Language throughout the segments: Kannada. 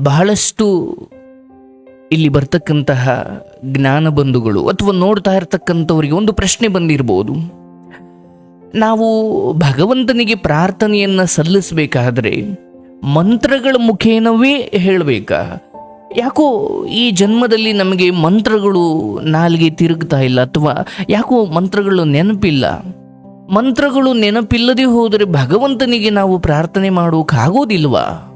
ಬಹಳಷ್ಟು ಇಲ್ಲಿ ಬರ್ತಕ್ಕಂತಹ ಜ್ಞಾನ ಬಂಧುಗಳು ಅಥವಾ ನೋಡ್ತಾ ಇರ್ತಕ್ಕಂಥವರಿಗೆ ಒಂದು ಪ್ರಶ್ನೆ ಬಂದಿರಬಹುದು ನಾವು ಭಗವಂತನಿಗೆ ಪ್ರಾರ್ಥನೆಯನ್ನ ಸಲ್ಲಿಸಬೇಕಾದ್ರೆ ಮಂತ್ರಗಳ ಮುಖೇನವೇ ಹೇಳಬೇಕಾ? ಯಾಕೋ ಈ ಜನ್ಮದಲ್ಲಿ ನಮಗೆ ಮಂತ್ರಗಳು ನಾಲ್ಗೆ ತಿರುಗ್ತಾ ಇಲ್ಲ ಅಥವಾ ಯಾಕೋ ಮಂತ್ರಗಳು ನೆನಪಿಲ್ಲ? ಮಂತ್ರಗಳು ನೆನಪಿಲ್ಲದೆ ಹೋದರೆ ಭಗವಂತನಿಗೆ ನಾವು ಪ್ರಾರ್ಥನೆ ಮಾಡೋಕ್ಕಾಗೋದಿಲ್ವಾ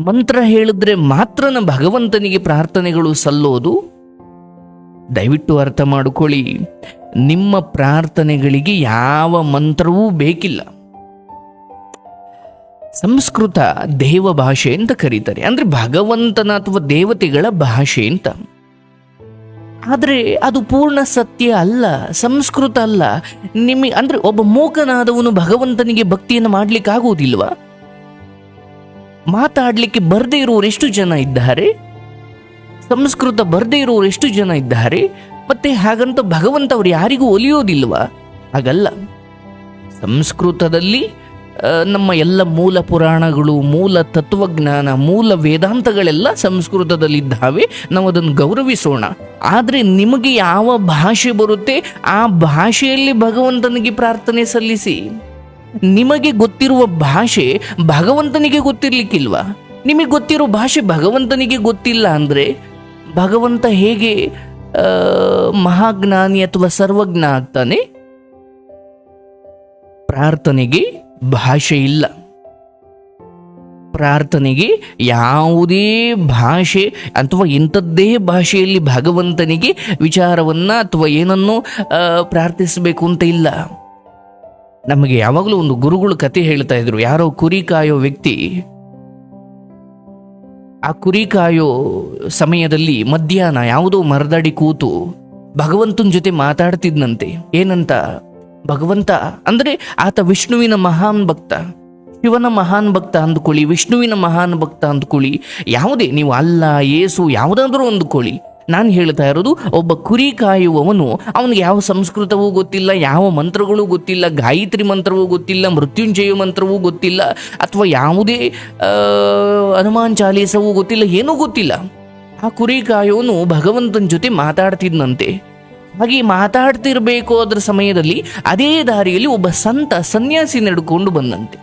ಮಂತ್ರ ಹೇಳಿದ್ರೆ ಮಾತ್ರನ ಭಗವಂತನಿಗೆ ಪ್ರಾರ್ಥನೆಗಳು ಸಲ್ಲೋದು? ದಯವಿಟ್ಟು ಅರ್ಥ ಮಾಡಿಕೊಳ್ಳಿ. ನಿಮ್ಮ ಪ್ರಾರ್ಥನೆಗಳಿಗೆ ಯಾವ ಮಂತ್ರವೂ ಬೇಕಿಲ್ಲ. ಸಂಸ್ಕೃತ ದೇವ ಭಾಷೆ ಅಂತ ಕರೀತಾರೆ. ಅಂದ್ರೆ ಭಗವಂತನ ಅಥವಾ ದೇವತೆಗಳ ಭಾಷೆ ಅಂತ. ಆದರೆ ಅದು ಪೂರ್ಣ ಸತ್ಯ ಅಲ್ಲ, ಸಂಸ್ಕೃತ ಅಲ್ಲ. ನಿಮಗೆ ಅಂದ್ರೆ ಒಬ್ಬ ಮೂಕನಾದವನು ಭಗವಂತನಿಗೆ ಭಕ್ತಿಯನ್ನು ಮಾಡ್ಲಿಕ್ಕೆ ಆಗುವುದಿಲ್ವಾ ಮಾತಾಡ್ಲಿಕ್ಕೆ ಬರದೇ ಇರುವವರು ಎಷ್ಟು ಜನ ಇದ್ದಾರೆ? ಸಂಸ್ಕೃತ ಬರದೇ ಇರುವವರು ಎಷ್ಟು ಜನ ಇದ್ದಾರೆ? ಮತ್ತೆ ಹಾಗಂತ ಭಗವಂತ ಅವರು ಯಾರಿಗೂ ಒಲಿಯೋದಿಲ್ವ? ಹಾಗಲ್ಲ. ಸಂಸ್ಕೃತದಲ್ಲಿ ನಮ್ಮ ಎಲ್ಲ ಮೂಲ ಪುರಾಣಗಳು, ಮೂಲ ತತ್ವಜ್ಞಾನ, ಮೂಲ ವೇದಾಂತಗಳೆಲ್ಲ ಸಂಸ್ಕೃತದಲ್ಲಿದ್ದಾವೆ. ನಾವು ಅದನ್ನು ಗೌರವಿಸೋಣ. ಆದರೆ ನಿಮಗೆ ಯಾವ ಭಾಷೆ ಬರುತ್ತೆ, ಆ ಭಾಷೆಯಲ್ಲಿ ಭಗವಂತನಿಗೆ ಪ್ರಾರ್ಥನೆ ಸಲ್ಲಿಸಿ. ನಿಮಗೆ ಗೊತ್ತಿರುವ ಭಾಷೆ ಭಗವಂತನಿಗೆ ಗೊತ್ತಿರ್ಲಿಕ್ಕಿಲ್ವಾ? ನಿಮಗೆ ಗೊತ್ತಿರೋ ಭಾಷೆ ಭಗವಂತನಿಗೆ ಗೊತ್ತಿಲ್ಲ ಅಂದ್ರೆ ಭಗವಂತ ಹೇಗೆ ಮಹಾಜ್ಞಾನಿ ಅಥವಾ ಸರ್ವಜ್ಞ ಆಗ್ತಾನೆ? ಪ್ರಾರ್ಥನೆಗೆ ಭಾಷೆ ಇಲ್ಲ. ಪ್ರಾರ್ಥನೆಗೆ ಯಾವುದೇ ಭಾಷೆ ಅಥವಾ ಇಂಥದ್ದೇ ಭಾಷೆಯಲ್ಲಿ ಭಗವಂತನಿಗೆ ವಿಚಾರವನ್ನ ಅಥವಾ ಏನನ್ನು ಪ್ರಾರ್ಥಿಸಬೇಕು ಅಂತ ಇಲ್ಲ. ನಮಗೆ ಯಾವಾಗಲೂ ಒಂದು ಗುರುಗಳು ಕತೆ ಹೇಳ್ತಾ ಇದ್ರು. ಯಾರೋ ಕುರಿ ಕಾಯೋ ವ್ಯಕ್ತಿ, ಆ ಕುರಿ ಕಾಯೋ ಸಮಯದಲ್ಲಿ ಮಧ್ಯಾಹ್ನ ಯಾವುದೋ ಮರದಡಿ ಕೂತು ಭಗವಂತನ ಜೊತೆ ಮಾತಾಡ್ತಿದ್ನಂತೆ. ಏನಂತ? ಭಗವಂತ, ಅಂದ್ರೆ ಆತ ವಿಷ್ಣುವಿನ ಮಹಾನ್ ಭಕ್ತ. ಶಿವನ ಮಹಾನ್ ಭಕ್ತ ಅಂದ್ಕೊಳ್ಳಿ, ವಿಷ್ಣುವಿನ ಮಹಾನ್ ಭಕ್ತ ಅಂದ್ಕೊಳ್ಳಿ. ಯಾವುದೇ, ನೀವು ಅಲ್ಲ ಏಸು ಯಾವುದಾದ್ರೂ ಅಂದ್ಕೊಳ್ಳಿ. ನಾನು ಹೇಳ್ತಾ ಇರೋದು, ಒಬ್ಬ ಕುರಿ ಕಾಯುವವನು, ಅವನಿಗೆ ಯಾವ ಸಂಸ್ಕೃತವೂ ಗೊತ್ತಿಲ್ಲ, ಯಾವ ಮಂತ್ರಗಳು ಗೊತ್ತಿಲ್ಲ, ಗಾಯತ್ರಿ ಮಂತ್ರವೂ ಗೊತ್ತಿಲ್ಲ, ಮೃತ್ಯುಂಜಯ ಮಂತ್ರವೂ ಗೊತ್ತಿಲ್ಲ, ಅಥವಾ ಯಾವುದೇ ಹನುಮಾನ್ ಚಾಲೀಸವೂ ಗೊತ್ತಿಲ್ಲ, ಏನೂ ಗೊತ್ತಿಲ್ಲ. ಆ ಕುರಿ ಕಾಯುವನು ಭಗವಂತನ ಜೊತೆ ಮಾತಾಡ್ತಿದ್ನಂತೆ. ಹಾಗೆ ಮಾತಾಡ್ತಿರ್ಬೇಕು ಅದರ ಸಮಯದಲ್ಲಿ ಅದೇ ದಾರಿಯಲ್ಲಿ ಒಬ್ಬ ಸಂತ, ಸನ್ಯಾಸಿ ನಡ್ಕೊಂಡು ಬಂದಂತೆ.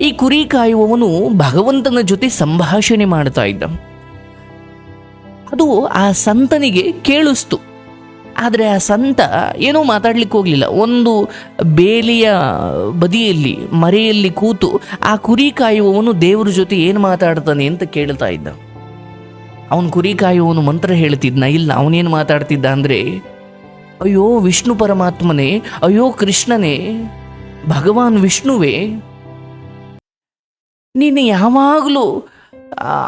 ಈ ಕುರಿ ಕಾಯುವವನು ಭಗವಂತನ ಜೊತೆ ಸಂಭಾಷಣೆ ಮಾಡ್ತಾ ಇದ್ದ. ಅದು ಆ ಸಂತನಿಗೆ ಕೇಳಿಸ್ತು. ಆದರೆ ಆ ಸಂತ ಏನೂ ಮಾತಾಡ್ಲಿಕ್ಕೆ ಹೋಗಲಿಲ್ಲ. ಒಂದು ಬೇಲಿಯ ಬದಿಯಲ್ಲಿ, ಮರೆಯಲ್ಲಿ ಕೂತು ಆ ಕುರಿ ಕಾಯುವವನು ದೇವ್ರ ಜೊತೆ ಏನು ಮಾತಾಡ್ತಾನೆ ಅಂತ ಕೇಳ್ತಾ ಇದ್ದ. ಅವನು ಕುರಿ ಕಾಯುವವನು ಮಂತ್ರ ಹೇಳ್ತಿದ್ನ, ಇಲ್ಲ, ಅವನೇನು ಮಾತಾಡ್ತಿದ್ದ ಅಂದರೆ, ಅಯ್ಯೋ ವಿಷ್ಣು ಪರಮಾತ್ಮನೇ, ಅಯ್ಯೋ ಕೃಷ್ಣನೇ, ಭಗವಾನ್ ವಿಷ್ಣುವೇ, ನೀನು ಯಾವಾಗಲೂ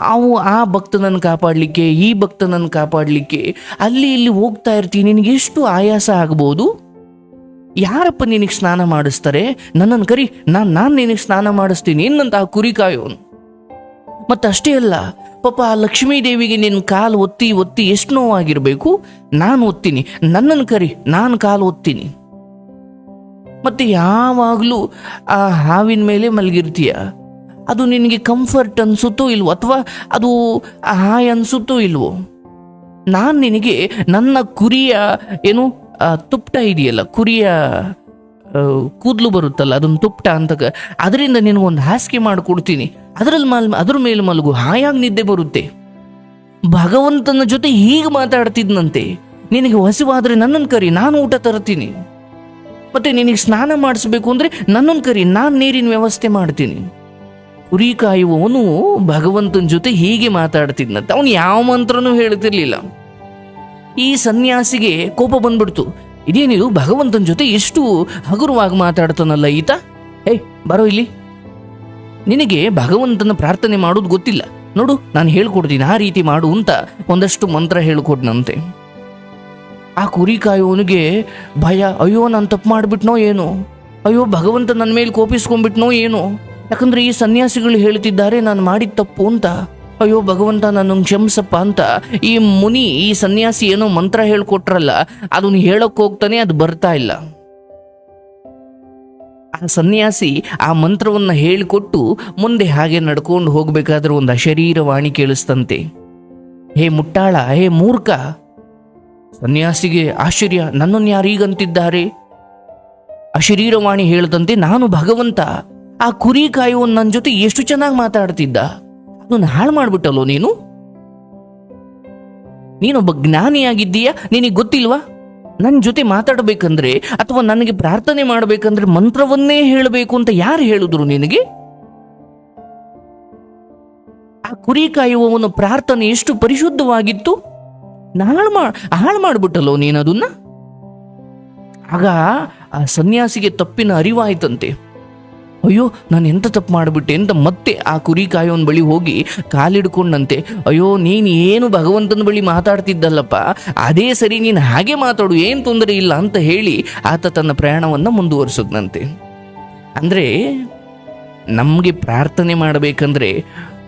ಅವು ಆ ಭಕ್ತನನ್ನು ಕಾಪಾಡಲಿಕ್ಕೆ, ಈ ಭಕ್ತನನ್ನು ಕಾಪಾಡಲಿಕ್ಕೆ ಅಲ್ಲಿ ಇಲ್ಲಿ ಹೋಗ್ತಾ ಇರ್ತೀನಿ, ನಿನಗೆ ಎಷ್ಟು ಆಯಾಸ ಆಗ್ಬೋದು? ಯಾರಪ್ಪ ನಿನಗೆ ಸ್ನಾನ ಮಾಡಿಸ್ತಾರೆ? ನನ್ನನ್ನು ಕರಿ, ನಾನು ನಾನು ನಿನಗೆ ಸ್ನಾನ ಮಾಡಿಸ್ತೀನಿ, ಏನಂತ ಆ ಕುರಿ ಕಾಯೋನು? ಮತ್ತಷ್ಟೇ ಅಲ್ಲ, ಪಾಪ ಆ ಲಕ್ಷ್ಮೀ ದೇವಿಗೆ ನಿನ್ನ ಕಾಲು ಒತ್ತಿ ಒತ್ತಿ ಎಷ್ಟು ನೋವಾಗಿರಬೇಕು? ನಾನು ಒತ್ತೀನಿ, ನನ್ನನ್ನು ಕರಿ, ನಾನು ಕಾಲು ಒತ್ತೀನಿ. ಮತ್ತು ಯಾವಾಗಲೂ ಆ ಹಾವಿನ ಮೇಲೆ ಮಲಗಿರ್ತೀಯ? ಅದು ನಿನಗೆ ಕಂಫರ್ಟ್ ಅನ್ಸುತ್ತೋ ಇಲ್ವೋ? ಅಥವಾ ಅದು ಹಾಯ್ ಅನಿಸುತ್ತೋ ಇಲ್ವೋ? ನಾನು ನಿನಗೆ ನನ್ನ ಕುರಿಯ, ಏನು ತುಪ್ಪಟ ಇದೆಯಲ್ಲ, ಕುರಿಯ ಕೂದಲು ಬರುತ್ತಲ್ಲ ಅದನ್ನು ತುಪ್ಟ ಅಂತ ಅದರಿಂದ ನಿನಗೊಂದು ಹಾಸಿಗೆ ಮಾಡಿಕೊಡ್ತೀನಿ. ಅದರಲ್ಲಿ ಮಲ್, ಅದ್ರ ಮೇಲೆ ಮಲಗು, ಹಾಯಾಗಿ ನಿದ್ದೆ ಬರುತ್ತೆ. ಭಗವಂತನ ಜೊತೆ ಹೀಗೆ ಮಾತಾಡ್ತಿದ್ನಂತೆ. ನಿನಗೆ ಹಸಿವಾದರೆ ನನ್ನನ್ನು ಕರಿ, ನಾನು ಊಟ ತರ್ತೀನಿ. ಮತ್ತೆ ನಿನಗೆ ಸ್ನಾನ ಮಾಡಿಸ್ಬೇಕು ಅಂದ್ರೆ ನನ್ನನ್ನು ಕರಿ, ನಾನು ನೀರಿನ ವ್ಯವಸ್ಥೆ ಮಾಡ್ತೀನಿ. ಕುರಿ ಕಾಯುವವನು ಭಗವಂತನ ಜೊತೆ ಹೀಗೆ ಮಾತಾಡ್ತಿದ್ನಂತೆ. ಅವನು ಯಾವ ಮಂತ್ರನೂ ಹೇಳ್ತಿರ್ಲಿಲ್ಲ ಈ ಸನ್ಯಾಸಿಗೆ ಕೋಪ ಬಂದ್ಬಿಡ್ತು. ಇದೇನಿದು ಭಗವಂತನ ಜೊತೆ ಎಷ್ಟು ಹಗುರವಾಗಿ ಮಾತಾಡ್ತಾನಲ್ಲ ಈತ? ಏಯ್, ಬರೋ ಇಲ್ಲಿ. ನಿನಗೆ ಭಗವಂತನ ಪ್ರಾರ್ಥನೆ ಮಾಡೋದು ಗೊತ್ತಿಲ್ಲ. ನೋಡು, ನಾನು ಹೇಳ್ಕೊಡ್ತೀನಿ, ಆ ರೀತಿ ಮಾಡು ಅಂತ ಒಂದಷ್ಟು ಮಂತ್ರ ಹೇಳ್ಕೊಡ್ನಂತೆ. ಆ ಕುರಿ ಕಾಯುವನಿಗೆ ಭಯ, ಅಯ್ಯೋ, ನಾನು ತಪ್ಪು ಮಾಡಿಬಿಟ್ನೋ ಏನೋ? ಅಯ್ಯೋ, ಭಗವಂತ ನನ್ನ ಮೇಲೆ ಕೋಪಿಸ್ಕೊಂಡ್ಬಿಟ್ನೋ ಏನೋ? ಯಾಕಂದ್ರೆ ಈ ಸನ್ಯಾಸಿಗಳು ಹೇಳ್ತಿದ್ದಾರೆ ನಾನು ಮಾಡಿದ ತಪ್ಪು ಅಂತ. ಅಯ್ಯೋ ಭಗವಂತ ನನ್ನ ಕ್ಷಮಿಸಪ್ಪ ಅಂತ. ಈ ಮುನಿ, ಈ ಸನ್ಯಾಸಿ ಏನೋ ಮಂತ್ರ ಹೇಳ್ಕೊಟ್ರಲ್ಲ, ಅದನ್ನ ಹೇಳಕ್ ಹೋಗ್ತಾನೆ, ಅದು ಬರ್ತಾ ಇಲ್ಲ. ಆ ಸನ್ಯಾಸಿ ಆ ಮಂತ್ರವನ್ನು ಹೇಳಿಕೊಟ್ಟು ಮುಂದೆ ಹಾಗೆ ನಡ್ಕೊಂಡು ಹೋಗಬೇಕಾದ್ರೆ ಒಂದು ಅಶರೀರವಾಣಿ ಕೇಳಿಸ್ತಂತೆ. ಹೇ ಮುಟ್ಟಾಳ, ಹೇ ಮೂರ್ಖ, ಸನ್ಯಾಸಿಗೆ ಆಶ್ಚರ್ಯ, ನನ್ನನ್ನು ಯಾರೀಗಂತಿದ್ದಾರೆ? ಅಶರೀರವಾಣಿ ಹೇಳದಂತೆ, ನಾನು ಭಗವಂತ ಆ ಕುರಿ ಕಾಯುವ ನನ್ನ ಜೊತೆ ಎಷ್ಟು ಚೆನ್ನಾಗಿ ಮಾತಾಡ್ತಿದ್ದ? ಅದನ್ನ ಹಾಳು ಮಾಡ್ಬಿಟ್ಟಲ್ಲೋ ನೀನು? ನೀನೊಬ್ಬ ಜ್ಞಾನಿಯಾಗಿದ್ದೀಯಾ? ನಿನಗೆ ಗೊತ್ತಿಲ್ವಾ? ನನ್ನ ಜೊತೆ ಮಾತಾಡಬೇಕಂದ್ರೆ ಅಥವಾ ನನಗೆ ಪ್ರಾರ್ಥನೆ ಮಾಡಬೇಕಂದ್ರೆ ಮಂತ್ರವನ್ನೇ ಹೇಳಬೇಕು ಅಂತ ಯಾರು ಹೇಳಿದ್ರು ನಿನಗೆ? ಆ ಕುರಿ ಕಾಯುವವನ ಪ್ರಾರ್ಥನೆ ಎಷ್ಟು ಪರಿಶುದ್ಧವಾಗಿತ್ತು? ಹಾಳು ಮಾ, ಹಾಳು ಮಾಡಿಬಿಟ್ಟಲ್ಲೋ ನೀನದನ್ನ ಆಗ ಆ ಸನ್ಯಾಸಿಗೆ ತಪ್ಪಿನ ಅರಿವಾಯ್ತಂತೆ. ಅಯ್ಯೋ, ನಾನು ಎಂತ ತಪ್ಪು ಮಾಡಿಬಿಟ್ಟೆ? ಅಂತ ಮತ್ತೆ ಆ ಕುರಿ ಕಾಯೋನ್ ಬಳಿ ಹೋಗಿ ಕಾಲಿಡ್ಕೊಂಡಂತೆ, ಅಯ್ಯೋ, ನೀನು ಏನು ಭಗವಂತನ ಬಳಿ ಮಾತಾಡ್ತಿದ್ದಲ್ಲಪ್ಪ? ಅದೇ ಸರಿ ನೀನು ಹಾಗೆ ಮಾತಾಡು, ಏನು ತೊಂದರೆ ಇಲ್ಲ ಅಂತ ಹೇಳಿ ಆತ ತನ್ನ ಪ್ರಯಾಣವನ್ನು ಮುಂದುವರಿಸಿದ್ನಂತೆ. ಅಂದರೆ, ನಮಗೆ ಪ್ರಾರ್ಥನೆ ಮಾಡಬೇಕಂದ್ರೆ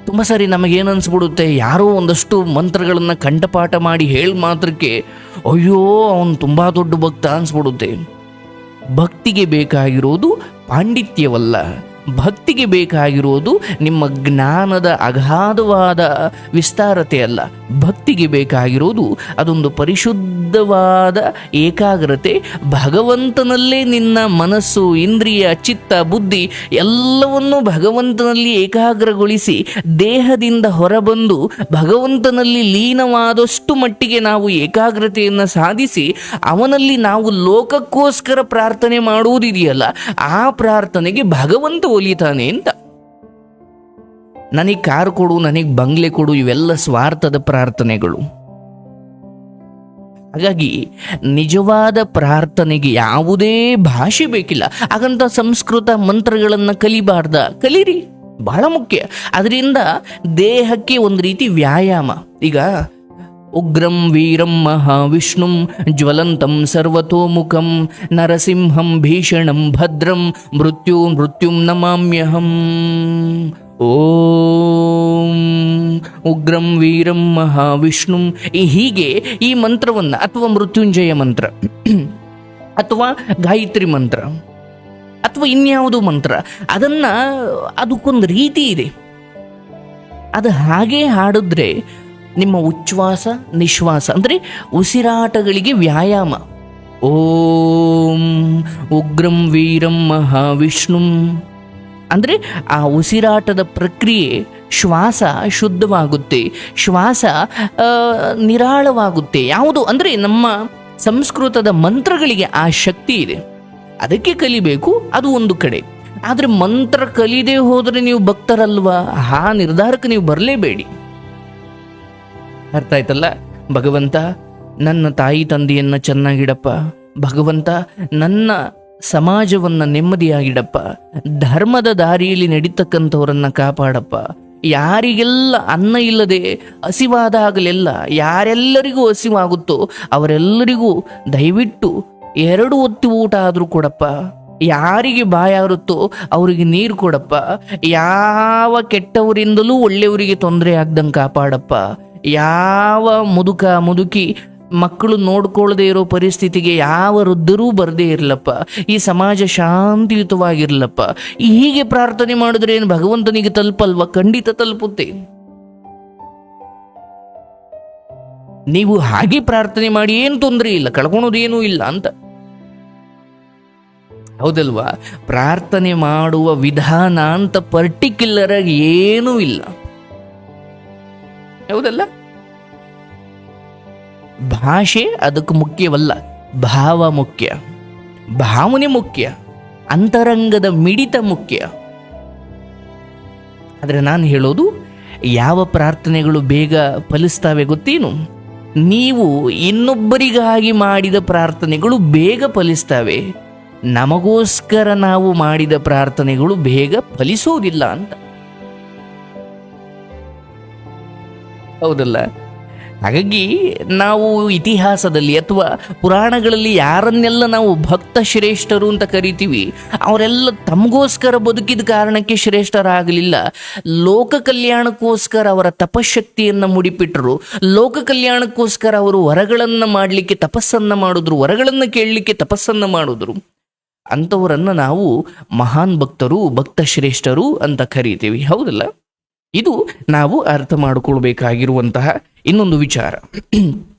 ತುಂಬ ಸರಿ ನಮಗೇನು ಅನ್ಸ್ಬಿಡುತ್ತೆ? ಯಾರೋ ಒಂದಷ್ಟು ಮಂತ್ರಗಳನ್ನು ಕಂಠಪಾಠ ಮಾಡಿ ಹೇಳಿ ಮಾತ್ರಕ್ಕೆ, ಅಯ್ಯೋ, ಅವನು ತುಂಬ ದೊಡ್ಡ ಭಕ್ತ ಅನ್ಸ್ಬಿಡುತ್ತೆ. ಭಕ್ತಿಗೆ ಬೇಕಾಗಿರೋದು ಪಾಂಡಿತ್ಯವಲ್ಲ. ಭಕ್ತಿಗೆ ಬೇಕಾಗಿರುವುದು ನಿಮ್ಮ ಜ್ಞಾನದ ಅಗಾಧವಾದ ವಿಸ್ತಾರತೆ ಅಲ್ಲ. ಭಕ್ತಿಗೆ ಬೇಕಾಗಿರುವುದು ಅದೊಂದು ಪರಿಶುದ್ಧವಾದ ಏಕಾಗ್ರತೆ, ಭಗವಂತನಲ್ಲೇ ನಿನ್ನ ಮನಸ್ಸು, ಇಂದ್ರಿಯ, ಚಿತ್ತ, ಬುದ್ಧಿ ಎಲ್ಲವನ್ನೂ ಭಗವಂತನಲ್ಲಿ ಏಕಾಗ್ರಗೊಳಿಸಿ ದೇಹದಿಂದ ಹೊರಬಂದು ಭಗವಂತನಲ್ಲಿ ಲೀನವಾದಷ್ಟು ಮಟ್ಟಿಗೆ ನಾವು ಏಕಾಗ್ರತೆಯನ್ನು ಸಾಧಿಸಿ ಅವನಲ್ಲಿ ನಾವು ಲೋಕಕ್ಕೋಸ್ಕರ ಪ್ರಾರ್ಥನೆ ಮಾಡುವುದಿದೆಯಲ್ಲ, ಆ ಪ್ರಾರ್ಥನೆಗೆ ಭಗವಂತ ಒಲಿತಾನೆ ಅಂತ ನನಗೆ ಕಾರ್ ಕೊಡು, ನನಗೆ ಬಂಗ್ಲೆ ಕೊಡು, ಇವೆಲ್ಲ ಸ್ವಾರ್ಥದ ಪ್ರಾರ್ಥನೆಗಳು. ಹಾಗಾಗಿ ನಿಜವಾದ ಪ್ರಾರ್ಥನೆಗೆ ಯಾವುದೇ ಭಾಷೆ ಬೇಕಿಲ್ಲ. ಹಾಗಂತ ಸಂಸ್ಕೃತ ಮಂತ್ರಗಳನ್ನು ಕಲಿಬಾರ್ದ. ಕಲೀರಿ ಬಹಳ ಮುಖ್ಯ. ಅದರಿಂದ ದೇಹಕ್ಕೆ ಒಂದು ರೀತಿ ವ್ಯಾಯಾಮ. ಈಗ ಉಗ್ರಂ ವೀರಂ ಮಹಾವಿಷ್ಣುಂ ಜ್ವಲಂತಂ ಸರ್ವತೋಮುಖಂ ನರಸಿಂಹಂ ಭೀಷಣಂ ಭದ್ರಂ ಮೃತ್ಯು ಮೃತ್ಯುಂ ನಮಾಮ್ಯಹಂ ಓಂ ಉಗ್ರಂ ವೀರಂ ಮಹಾವಿಷ್ಣುಂ ಹೀಗೆ ಈ ಮಂತ್ರವನ್ನು ಅಥವಾ ಮೃತ್ಯುಂಜಯ ಮಂತ್ರ, ಅಥವಾ ಗಾಯತ್ರಿ ಮಂತ್ರ, ಅಥವಾ ಇನ್ಯಾವುದು ಮಂತ್ರ, ಅದನ್ನ, ಅದಕ್ಕೊಂದು ರೀತಿ ಇದೆ. ಅದು ಹಾಗೆ ಹಾಡಿದ್ರೆ ನಿಮ್ಮ ಉಚ್ಛ್ವಾಸ, ನಿಶ್ವಾಸ, ಅಂದರೆ ಉಸಿರಾಟಗಳಿಗೆ ವ್ಯಾಯಾಮ. ಓಂ ಉಗ್ರಂ ವೀರಂ ಮಹಾವಿಷ್ಣುಂ. ಅಂದರೆ ಆ ಉಸಿರಾಟದ ಪ್ರಕ್ರಿಯೆ ಶ್ವಾಸ ಶುದ್ಧವಾಗುತ್ತೆ. ಶ್ವಾಸ ನಿರಾಳವಾಗುತ್ತೆ. ಯಾವುದು ಅಂದರೆ ನಮ್ಮ ಸಂಸ್ಕೃತದ ಮಂತ್ರಗಳಿಗೆ ಆ ಶಕ್ತಿ ಇದೆ. ಅದಕ್ಕೆ ಕಲಿಬೇಕು, ಅದು ಒಂದು ಕಡೆ. ಆದರೆ ಮಂತ್ರ ಕಲಿದೇ ಹೋದರೆ ನೀವು ಭಕ್ತರಲ್ವಾ? ಆ ನಿರ್ಧಾರಕ್ಕೆ ನೀವು ಬರಲೇಬೇಡಿ. ಅರ್ಥ ಆಯ್ತಲ್ಲ ಭಗವಂತ, ನನ್ನ ತಾಯಿ ತಂದೆಯನ್ನ ಚೆನ್ನಾಗಿಡಪ್ಪ. ಭಗವಂತ, ನನ್ನ ಸಮಾಜವನ್ನ ನೆಮ್ಮದಿಯಾಗಿಡಪ್ಪ. ಧರ್ಮದ ದಾರಿಯಲ್ಲಿ ನಡೀತಕ್ಕಂಥವರನ್ನ ಕಾಪಾಡಪ್ಪ. ಯಾರಿಗೆಲ್ಲ ಅನ್ನ ಇಲ್ಲದೆ ಹಸಿವಾದಾಗಲೆಲ್ಲ ಯಾರೆಲ್ಲರಿಗೂ ಹಸಿವಾಗುತ್ತೋ ಅವರೆಲ್ಲರಿಗೂ ದಯವಿಟ್ಟು ಎರಡು ಹೊತ್ತು ಊಟ ಆದರೂ ಕೊಡಪ್ಪ. ಯಾರಿಗೆ ಬಾಯಾರುತ್ತೋ ಅವರಿಗೆ ನೀರು ಕೊಡಪ್ಪ. ಯಾವ ಕೆಟ್ಟವರಿಂದಲೂ ಒಳ್ಳೆಯವರಿಗೆ ತೊಂದರೆ ಆಗ್ದಂಗೆ ಕಾಪಾಡಪ್ಪ. ಯಾವ ಮುದುಕ ಮುದುಕಿ ಮಕ್ಕಳು ನೋಡ್ಕೊಳ್ಳದೆ ಇರೋ ಪರಿಸ್ಥಿತಿಗೆ ಯಾವ ವೃದ್ಧರೂ ಬರದೇ ಇರಲಪ್ಪ. ಈ ಸಮಾಜ ಶಾಂತಿಯುತವಾಗಿರ್ಲಪ್ಪ. ಹೀಗೆ ಪ್ರಾರ್ಥನೆ ಮಾಡಿದ್ರೆ ಏನು ಭಗವಂತನಿಗೆ ತಲುಪಲ್ವ? ಖಂಡಿತ ತಲುಪುತ್ತೆ. ನೀವು ಹಾಗೆ ಪ್ರಾರ್ಥನೆ ಮಾಡಿ ಏನು ತೊಂದರೆ ಇಲ್ಲ ಕಳ್ಕೊಳೋದೇನೂ ಇಲ್ಲ ಅಂತ. ಹೌದಲ್ವಾ? ಪ್ರಾರ್ಥನೆ ಮಾಡುವ ವಿಧಾನ ಅಂತ ಪರ್ಟಿಕ್ಯುಲರ್ ಆಗಿ ಏನೂ ಇಲ್ಲ. ಹೌದಲ್ಲ? ಭಾಷೆ ಅದಕ್ಕೆ ಮುಖ್ಯವಲ್ಲ. ಭಾವ ಮುಖ್ಯ. ಭಾವನೆ ಮುಖ್ಯ. ಅಂತರಂಗದ ಮಿಡಿತ ಮುಖ್ಯ. ಆದರೆ ನಾನು ಹೇಳೋದು, ಯಾವ ಪ್ರಾರ್ಥನೆಗಳು ಬೇಗ ಫಲಿಸ್ತಾವೆ ಗೊತ್ತೇನು? ನೀವು ಇನ್ನೊಬ್ಬರಿಗಾಗಿ ಮಾಡಿದ ಪ್ರಾರ್ಥನೆಗಳು ಬೇಗ ಫಲಿಸ್ತವೆ. ನಮಗೋಸ್ಕರ ನಾವು ಮಾಡಿದ ಪ್ರಾರ್ಥನೆಗಳು ಬೇಗ ಫಲಿಸೋದಿಲ್ಲ ಅಂತ. ಹೌದಲ್ಲ? ಹಾಗಾಗಿ ನಾವು ಇತಿಹಾಸದಲ್ಲಿ ಅಥವಾ ಪುರಾಣಗಳಲ್ಲಿ ಯಾರನ್ನೆಲ್ಲ ನಾವು ಭಕ್ತ ಶ್ರೇಷ್ಠರು ಅಂತ ಕರಿತೀವಿ, ಅವರೆಲ್ಲ ತಮಗೋಸ್ಕರ ಬದುಕಿದ ಕಾರಣಕ್ಕೆ ಶ್ರೇಷ್ಠರಾಗಲಿಲ್ಲ. ಲೋಕ ಕಲ್ಯಾಣಕ್ಕೋಸ್ಕರ ಅವರ ತಪಶಕ್ತಿಯನ್ನು ಮುಡಿಪಿಟ್ಟರು ಲೋಕ ಕಲ್ಯಾಣಕ್ಕೋಸ್ಕರ ಅವರು ವರಗಳನ್ನು ಮಾಡಲಿಕ್ಕೆ ತಪಸ್ಸನ್ನು ಮಾಡಿದ್ರು, ವರಗಳನ್ನು ಕೇಳಲಿಕ್ಕೆ ತಪಸ್ಸನ್ನು ಮಾಡಿದ್ರು. ಅಂಥವರನ್ನು ನಾವು ಮಹಾನ್ ಭಕ್ತರು, ಭಕ್ತ ಶ್ರೇಷ್ಠರು ಅಂತ ಕರಿತೀವಿ. ಹೌದಲ್ಲ? ಇದು ನಾವು ಅರ್ಥ ಮಾಡಿಕೊಳ್ಬೇಕಾಗಿರುವಂತಹ ಇನ್ನೊಂದು ವಿಚಾರ.